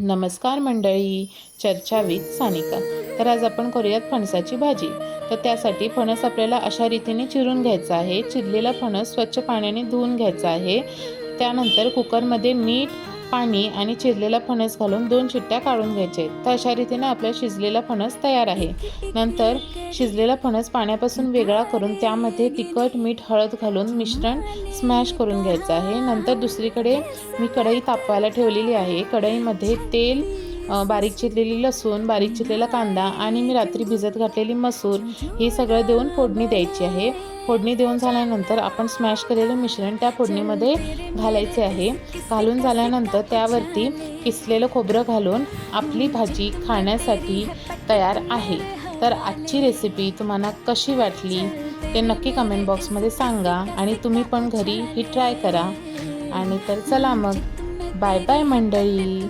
नमस्कार मंडळी चर्चा विथ सानिका. तर आज आपण करूयात फणसाची भाजी. तर त्यासाठी फणस आपल्याला अशा रीतीने चिरून घ्यायचा आहे. चिरलेला फणस स्वच्छ पाण्याने धुवून घ्यायचा आहे. त्यानंतर कुकरमध्ये मीठ पाणी आणि चिरलेला फणस घालून दोन चिट्ट्या काढून घ्यायचे. तर अशा रीतीने आपला शिजलेला फणस तयार आहे. नंतर शिजलेला फणस पाण्यापासून वेगळा करून त्यामध्ये तिखट मीठ हळद घालून मिश्रण स्मॅश करून घ्यायचं आहे. नंतर दुसरीकडे मी कढई तापवायला ठेवलेली आहे. कढईमध्ये तेल बारीक चिरलेली लसूण बारीक चिरलेला कांदा आणि मी रात्री भिजत घातलेली मसूर हे सगळं देऊन फोडणी द्यायची आहे. फोडणी देऊन झाल्यानंतर आपण स्मॅश केलेलं मिश्रण त्या फोडणीमध्ये घालायचे आहे. घालून झाल्यानंतर त्यावरती किसलेलं खोबरं घालून आपली भाजी खाण्यासाठी तयार आहे. तर आजची रेसिपी तुम्हाला कशी वाटली ते नक्की कमेंट बॉक्समध्ये सांगा आणि तुम्ही पण घरी ही ट्राय करा. आणि तर चला मग. बाय बाय मंडळी.